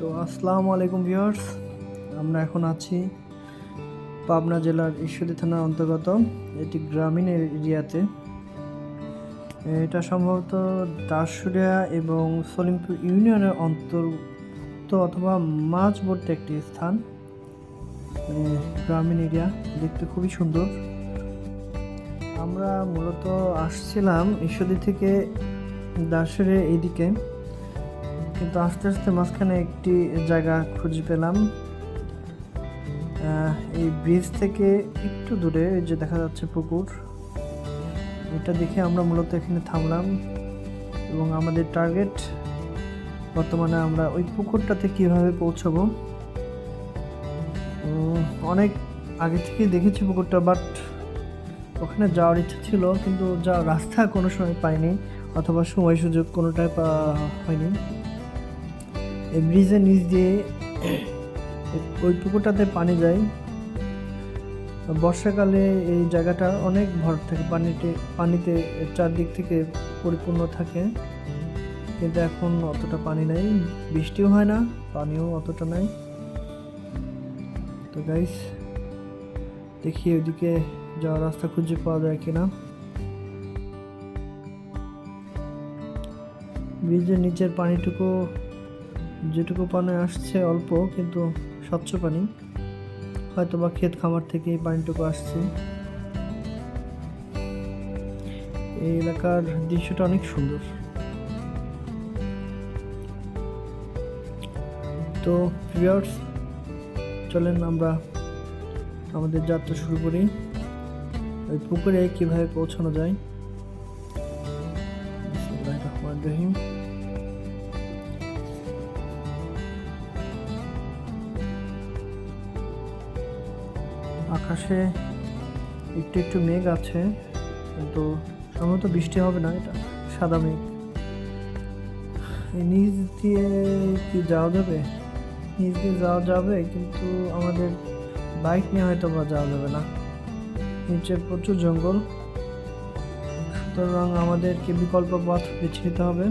তো আসসালামু আলাইকুম ভিউয়ার্স। আমরা এখন আছি পাবনা জেলার ঈশ্বরী থানার অন্তর্গত এটি গ্রামীণ এরিয়াতে। এটা সম্ভবত দাসুরিয়া এবং সলিমপুর ইউনিয়নের অন্তর্গত অথবা মাঝবর্তী একটি স্থান। গ্রামীণ এরিয়া, দেখতে খুবই সুন্দর। আমরা মূলত আসছিলাম ঈশ্বরী থেকে দাসুরে এইদিকে কিন্তু আস্তে আস্তে মাঝখানে একটি জায়গা খুঁজে পেলাম। এই ব্রিজ থেকে একটু দূরে যে দেখা যাচ্ছে পুকুর। এটা দেখে আমরা মূলত এখানে থামলাম এবং আমাদের টার্গেট বর্তমানে আমরা ওই পুকুরটাতে কীভাবে পৌঁছাবো। অনেক আগে থেকেই দেখেছি পুকুরটা বাট ওখানে যাওয়ার ইচ্ছা ছিল, কিন্তু যাওয়ার রাস্তা কোনো সময় পাইনি, অথবা সময় সুযোগ কোনোটাই হয়নি। এই ব্রিজের নিচ দিয়ে ওই পুকুরটাতে পানি যায়। বর্ষাকালে এই জায়গাটা অনেক ভর থাকে, পানিতে পানিতে চারদিক থেকে পরিপূর্ণ থাকে। কিন্তু এখন অতটা পানি নাই, বৃষ্টিও হয় না, পানিও অতটা নাই। তো গাইস দেখি ওইদিকে যাওয়ার রাস্তা খুঁজে পাওয়া যায় কিনা। ব্রিজের নিচের পানিটুকু যেটুকু পানি আসছে অল্প, কিন্তু স্বচ্ছ পানি। হয়তো বা ক্ষেত খামার থেকে পানিটুকু আসছে। এই এলাকার দৃশ্যটা অনেক সুন্দর। তো ভিউয়ার্স, চলেন আমরা আমাদের যাত্রা শুরু করি। ওই পুকুরে কীভাবে পৌঁছানো যায়? রহিম। আকাশে একটু একটু মেঘ আছে, কিন্তু সম্ভবত বৃষ্টি হবে না, এটা সাদা মেঘ। নিচ দিয়ে কি যাওয়া যাবে? নিচ দিয়ে যাওয়া যাবে, কিন্তু আমাদের বাইক নিয়ে হয়তো বা যাওয়া যাবে না। নিচে প্রচুর জঙ্গল। সুতরাং আমাদেরকে বিকল্প পথ বেছে নিতে হবে।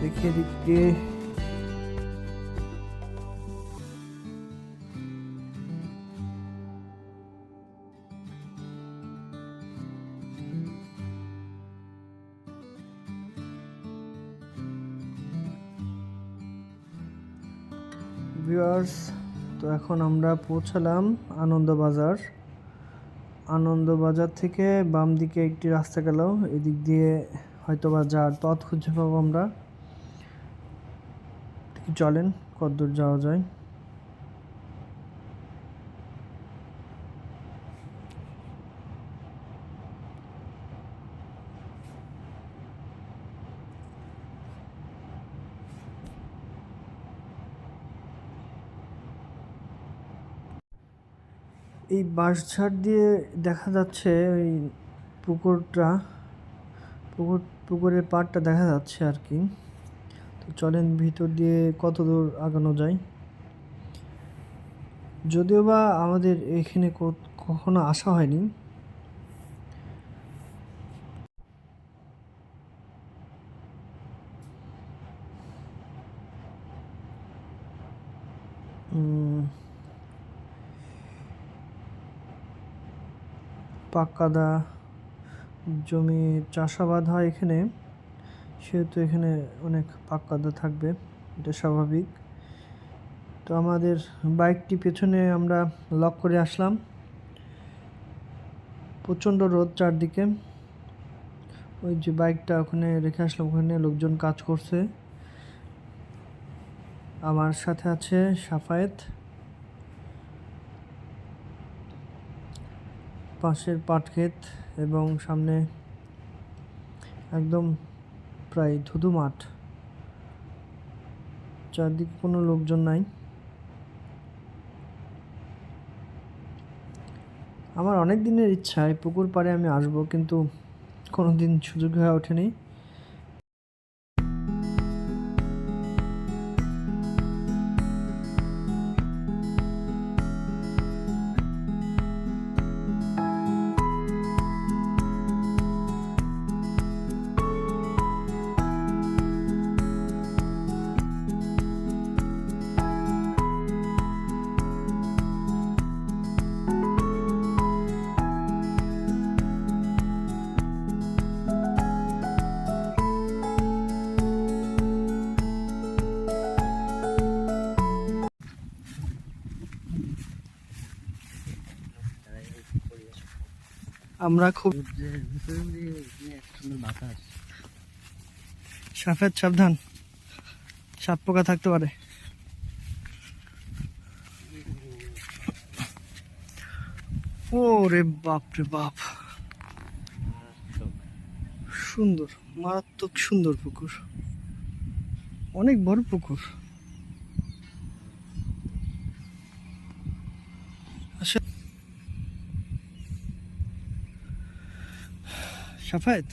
দেখি এদিক ভিউয়ার্স তো এখন আমরা পৌঁছালাম আনন্দবাজার। আনন্দবাজার থেকে বাম দিকে একটি রাস্তা গেল, এদিক দিয়ে হয়তো বা যার পথ খুঁজে পাবো আমরা। চলেন কতদূর যাওয়া যায়। এই বাঁশঝাড় দিয়ে দেখা যাচ্ছে ওই পুকুরটা পুকুর পুকুরের পাড়টা দেখা যাচ্ছে আর কি। তো চলেন ভিতর দিয়ে কত দূর আগানো যায়। যদিও বা আমাদের এখানে কখনো আসা হয়নি। উম, পাক্কাদা জমি চাষাবাদ হয় এখানে, সেহেতু এখানে অনেক পাক্কাদা থাকবে, এটা স্বাভাবিক। তো আমাদের বাইকটি পেছনে আমরা লক করে আসলাম। প্রচণ্ড রোদ চারদিকে। ওই যে বাইকটা ওখানে রেখে আসলাম, ওখানে লোকজন কাজ করছে। আমার সাথে আছে সাফায়েত। পাশের পাট ক্ষেত এবং সামনে একদম প্রায় ধুধু মাঠ। চারদিকে কোনো লোকজন নাই। আমার অনেক দিনের ইচ্ছা, এই পুকুর পাড়ে আমি আসব, কিন্তু কোনো দিন সুযোগ হয়ে ওঠেনি। আমরা খুব সাফেদ, সাবধান। সাপ পোকা থাকতে পারে। ও রে বাপ রে বাপ। সুন্দর, মারাত্মক সুন্দর পুকুর। অনেক বড় পুকুর। সাফায়েত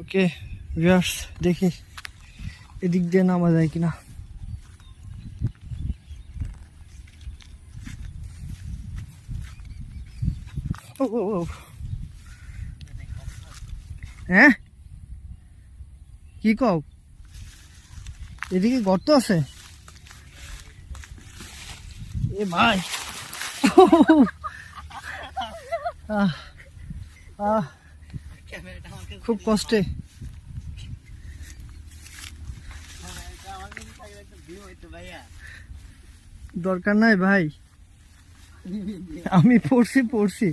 ওকে ভিউয়ার্স দেখি এদিক দিয়ে নামা যায় কিনা। হ্যাঁ? কি কও? এদিকে গর্ত আছে? এ ভাই। খুব কষ্টে। দরকার নাই ভাই। আমি পড়ছি পড়ছি।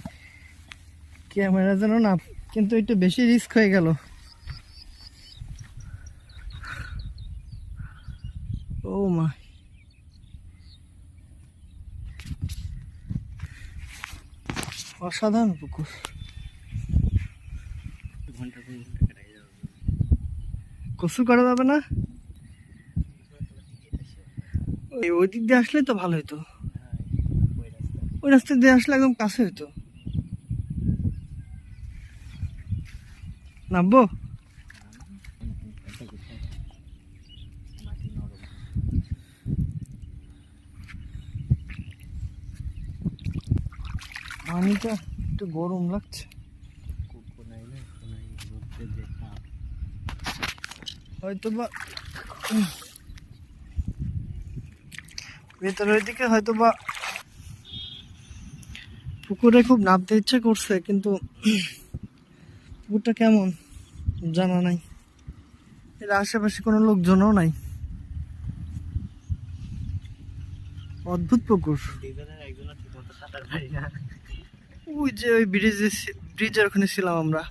ক্যামেরা যেন না, কিন্তু একটু বেশি রিস্ক হয়ে গেল। ও মা। অসাধারণ পুকুর ঘণ্টা দুই ঘণ্টা কাটাই যাবে। কসু করা যাবে না? ওই- দিক দিয়ে আসলে তো ভালো হতো ওই রাস্তা ওই রাস্তা দিয়ে আসলে একদম কাছে হতো নামবো? পানিটা একটু গরম লাগছে। হয়তো বা ভেতরের দিকে হয়তো বা পুকুরে খুব নামতে ইচ্ছে করছে, কিন্তু পুকুরটা কেমন জানা নাই। এর আশেপাশে কোনো লোকজনও নাই। অদ্ভুত পুকুর। ওই যে ওই ব্রিজে ব্রিজের ওখানে ছিলাম আমরা।